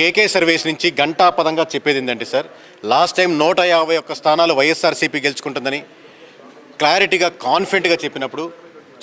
కేకే service నుంచి గంటాపదంగా చెప్పేది ఏంటంటే సార్ లాస్ట్ టైం నూట యాభై ఒక్క స్థానాలు వైఎస్ఆర్సీపీ గెలుచుకుంటుందని క్లారిటీగా కాన్ఫిడెంట్గా చెప్పినప్పుడు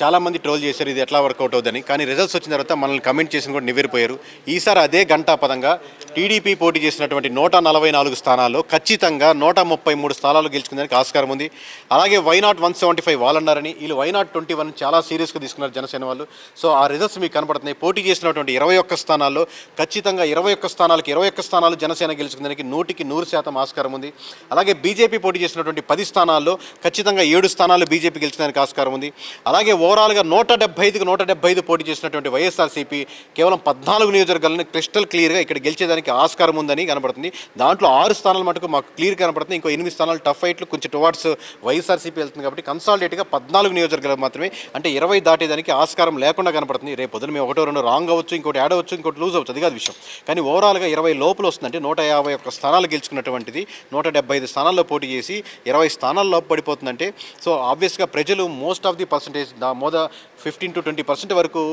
చాలామంది ట్రోల్ చేశారు ఇది ఎట్లా వర్కౌట్ అవుతుందని కానీ రిజల్ట్స్ వచ్చిన తర్వాత మనల్ని కమెంట్ చేసిన కూడా నివ్వెరిపోయారు. ఈసారి అదే గంటాపదంగా టీడీపీ పోటీ చేసినటువంటి నూట నలభై నాలుగు స్థానాల్లో ఖచ్చితంగా నూట ముప్పై మూడు స్థానాలు గెలుచుకుందానికి ఆస్కారం ఉంది. అలాగే why not one seventy five వాళ్ళన్నారని వీళ్ళు వై నాట్ ట్వంటీ వన్ చాలా సీరియస్గా తీసుకున్నారు జనసేన వాళ్ళు. సో ఆ రిజల్ట్స్ మీకు కనపడుతున్నాయి పోటీ చేసినటువంటి ఇరవై ఒక్క స్థానాల్లో ఖచ్చితంగా ఇరవై ఒక్క స్థానాలకి ఇరవై ఒక్క స్థానాలు జనసేన గెలుచుకుందానికి నూటికి నూరు శాతం ఆస్కారం ఉంది. అలాగే బీజేపీ పోటీ చేసినటువంటి పది స్థానాల్లో ఖచ్చితంగా ఏడు స్థానాలు బీజేపీ గెలుచుకోవడానికి ఆస్కారం ఉంది. అలాగే ఓవరాల్గా నూట డెబ్బై ఐదుకు నూట డెబ్బై ఐదు పోటీ చేసినటువంటి వైఎస్ఆర్సీపీ కేవలం పద్నాలుగు నియోజకవర్గాలను క్రిస్టల్ క్లియర్గా ఇక్కడ గెలిచేదానికి ఆస్కారం ఉందని కనబడుతుంది. దాంట్లో ఆరు స్థానాలు మటుకు మాకు క్లియర్ కనబడుతుంది. ఇంకో ఎనిమిది స్థానాలు టఫ్ ఫైట్లు కొంచెం టువార్డ్స్ వైఎస్ఆర్సీపీ వెళ్తుంది కాబట్టి కన్సాలిడేట్గా పద్నాలుగు నియోజకవర్గాలు మాత్రమే అంటే ఇరవై దాటేదానికి ఆస్కారం లేకుండా కనబడుతుంది. రేపు పొద్దున మేము ఒకటో రెండు రాంగ్ అవ్వచ్చు ఇంకోటి యాడ్ అవ్వచ్చు ఇంకోటి లూజ్ అవ్వచ్చు. అది కాదు విషయం. కానీ ఓవరాల్గా ఇరవై లోపల వస్తుందంటే నూట యాభై ఒక్క స్థానాలు గెలుచుకున్నటువంటిది నూట డెబ్బై ఐదు స్థానాల్లో పోటీ చేసి ఇరవై స్థానాల్లో పడిపోతుందంటే సో ఆబ్వియస్గా ప్రజలు మోస్ట్ ఆఫ్ ది పర్సంటేజ్ దా మోద ఫిఫ్టీన్ టు ట్వంటీ పర్సెంట్ వరకు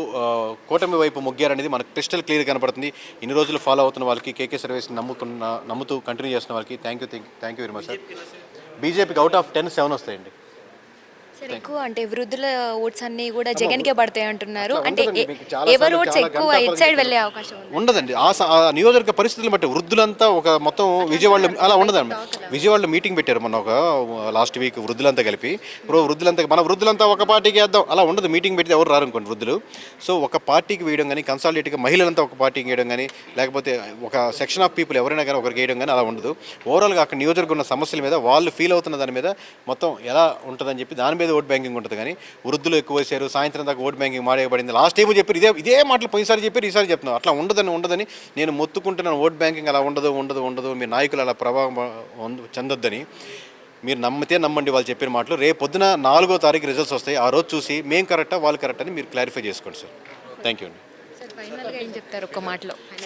కూటమి వైపు మొగ్గారనేది మనకు క్రిస్టల్ క్లియర్ కనపడుతుంది. ఇన్ని రోజులు ఫాలో అవుతున్న వాళ్ళకి కేకే సర్వీస్ నమ్ముకున్న నమ్ముతూ కంటిన్యూ చేస్తున్న వాళ్ళకి thank you thank you very much sir బీజేపీకి అవుట్ ఆఫ్ టెన్ సెవెన్ వస్తాయండి. సార్ ఎక్కువ అంటే వృద్ధుల ఓట్స్ అన్ని కూడా జగన్కే పడతాయి అంటున్నారు. అంటే ఎవరు ఓట్స్ ఎక్కువ ఎట్ సైడ్ వెళ్ళే అవకాశం ఉండదండి. ఆ స- ఆ నియోజకవర్గ పరిస్థితులు బట్టి వృద్ధులంతా ఒక మొత్తం విజయవాడలో అలా ఉండదండి. విజయవాడలో మీటింగ్ పెట్టారు మొన్న ఒక లాస్ట్ వీక్ వృద్ధులంతా కలిపి. ఇప్పుడు వృద్ధులంతా మన వృద్ధులంతా ఒక పార్టీకి వేద్దాం. అలా ఉండదు. మీటింగ్ పెడితే ఎవరు రారు అనుకోండి వృద్ధులు. సో ఒక పార్టీకి వేయడం కానీ కన్సాలిడేట్గా మహిళలంతా ఒక పార్టీకి వేయడం కానీ లేకపోతే ఒక సెక్షన్ ఆఫ్ పీపుల్ ఎవరైనా కానీ ఒకరికి వేయడం కానీ అలా ఉండదు. ఓవరాల్గా అక్కడ నియోజకవర్గం ఉన్న సమస్యల మీద వాళ్ళు ఫీల్ అవుతున్న దాని మీద మొత్తం ఎలా ఉంటుందని చెప్పి దాని మీద ఓట్ బ్యాంకింగ్ ఉంటుంది కానీ వృద్ధులు ఎక్కువ వేశారు సాయంత్రం దాకా ఓట్ బ్యాంకింగ్ మాడేయబడింది. లాస్ట్ టైం చెప్పారు ఇదే ఇదే మాటలు పోయినసారి చెప్పారు ఈసారి చెప్తున్నాను అట్లా ఉండదని ఉండదని నేను మొత్తుకుంటున్నాను ఓట్ బ్యాంకింగ్ అలా ఉండదు ఉండదు ఉండదు మీ నాయకులు అలా ప్రభావం చెందొద్దని. మీరు నమ్మితే నమ్మండి వాళ్ళు చెప్పిన మాటలు. రేపు పొద్దున నాలుగో తారీఖు రిజల్ట్స్ వస్తాయి. ఆ రోజు చూసి మేము కరెక్టా వాళ్ళు కరెక్ట్ అని మీరు క్లారిఫై చేసుకోండి సార్. థ్యాంక్ యూ అండి.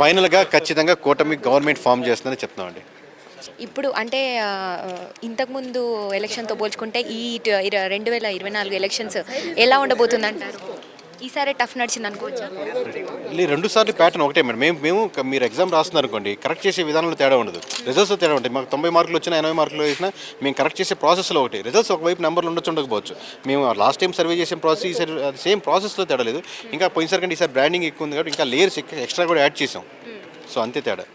ఫైనల్గా ఖచ్చితంగా కూటమి గవర్నమెంట్ ఫామ్ చేస్తుందని చెప్తున్నామండి. ఇప్పుడు అంటే ఇంతకుముందు ఎలక్షన్తో పోల్చుకుంటే ఈ రెండు వేల ఇరవై నాలుగు ఎలక్షన్స్ ఎలా ఉండబోతుంది అంటారు ఈసారి టఫ్ నడిచింది అనుకోవచ్చు? రెండు సార్లు ప్యాటర్న్ ఒకటే మేడం. మేము మేము మీరు ఎగ్జామ్ రాస్తున్నారు అనుకోండి కరెక్ట్ చేసే విధానంలో తేడా ఉండదు. రిజల్ట్స్ తేడా ఉంటాయి. మాకు తొంభై మార్కులు వచ్చినా ఎనభై మార్కులు వేసినా మేము కరెక్ట్ చేసే ప్రాసెస్లో ఒకటి. రిజల్ట్స్ ఒకవైపు నెంబర్లు ఉండొచ్చు ఉండకపోవచ్చు. మేము లాస్ట్ టైం సర్వే చేసిన ప్రాసెస్ ఈసారి సేమ్ ప్రాసెస్లో తేడా లేదు. ఇంకా పోయినసారి కంటే ఈసారి బ్రాండింగ్ ఎక్కువ ఉంది కాబట్టి ఇంకా లేయర్స్ ఎక్స్ట్రా కూడా యాడ్ చేసాం. సో అంతే తేడా.